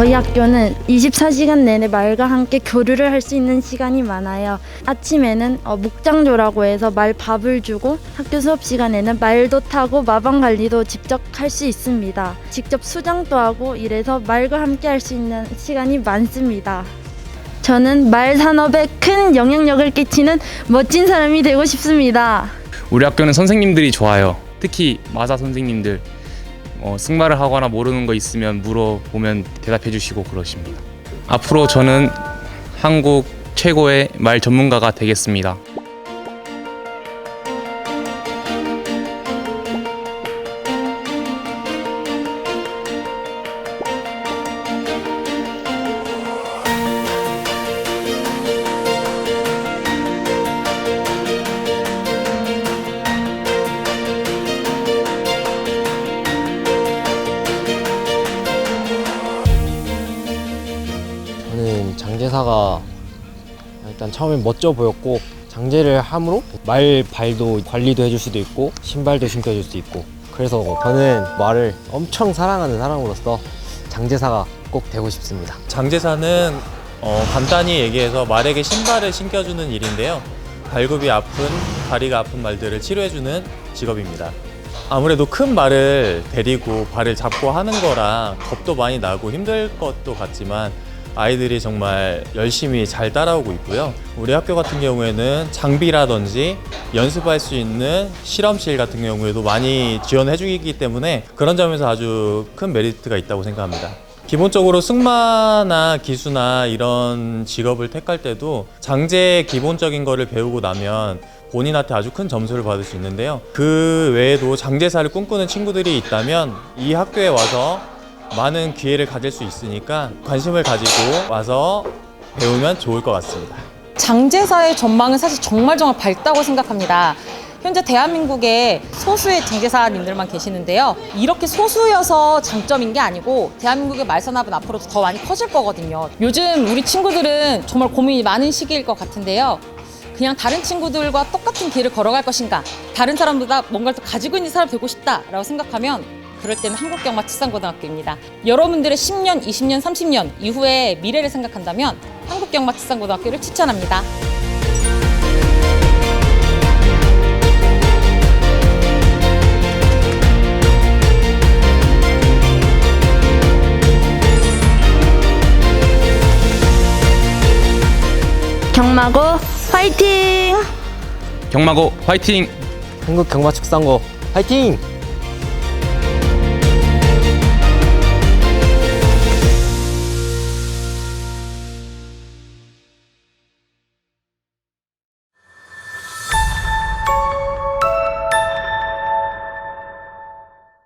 저희 학교는 24시간 내내 말과 함께 교류를 할 수 있는 시간이 많아요. 아침에는 어, 목장조라고 해서 말 밥을 주고 학교 수업 시간에는 말도 타고 마방 관리도 직접 할 수 있습니다. 직접 수정도 하고 이래서 말과 함께 할 수 있는 시간이 많습니다. 저는 말 산업에 큰 영향력을 끼치는 멋진 사람이 되고 싶습니다. 우리 학교는 선생님들이 좋아요. 특히 마사 선생님들 어, 승마를 하거나 모르는 거 있으면 물어보면 대답해 주시고 그러십니다. 앞으로 저는 한국 최고의 말 전문가가 되겠습니다. 장제사가 일단 처음엔 멋져 보였고 장제를 함으로 말 발도 관리도 해줄 수도 있고 신발도 신겨줄 수 있고 그래서 저는 말을 엄청 사랑하는 사람으로서 장제사가 꼭 되고 싶습니다. 장제사는 어, 간단히 얘기해서 말에게 신발을 신겨주는 일인데요. 발굽이 아픈, 다리가 아픈 말들을 치료해주는 직업입니다. 아무래도 큰 말을 데리고 발을 잡고 하는 거라 겁도 많이 나고 힘들 것도 같지만 아이들이 정말 열심히 잘 따라오고 있고요. 우리 학교 같은 경우에는 장비라든지 연습할 수 있는 실험실 같은 경우에도 많이 지원해 주기 때문에 그런 점에서 아주 큰 메리트가 있다고 생각합니다. 기본적으로 승마나 기수나 이런 직업을 택할 때도 장제의 기본적인 거를 배우고 나면 본인한테 아주 큰 점수를 받을 수 있는데요. 그 외에도 장제사를 꿈꾸는 친구들이 있다면 이 학교에 와서 많은 기회를 가질 수 있으니까 관심을 가지고 와서 배우면 좋을 것 같습니다. 장제사의 전망은 사실 정말 정말 밝다고 생각합니다. 현재 대한민국에 소수의 장제사님들만 계시는데요. 이렇게 소수여서 장점인 게 아니고 대한민국의 말산업은 앞으로도 더 많이 커질 거거든요. 요즘 우리 친구들은 정말 고민이 많은 시기일 것 같은데요. 그냥 다른 친구들과 똑같은 길을 걸어갈 것인가, 다른 사람보다 뭔가를 더 가지고 있는 사람 되고 싶다라고 생각하면 그럴 때는 한국경마 특산고등학교입니다. 여러분들의 10년, 20년, 30년 이후의 미래를 생각한다면 한국경마 특산고등학교를 추천합니다. 경마고 화이팅! 경마고 화이팅! 한국 경마축산고 화이팅!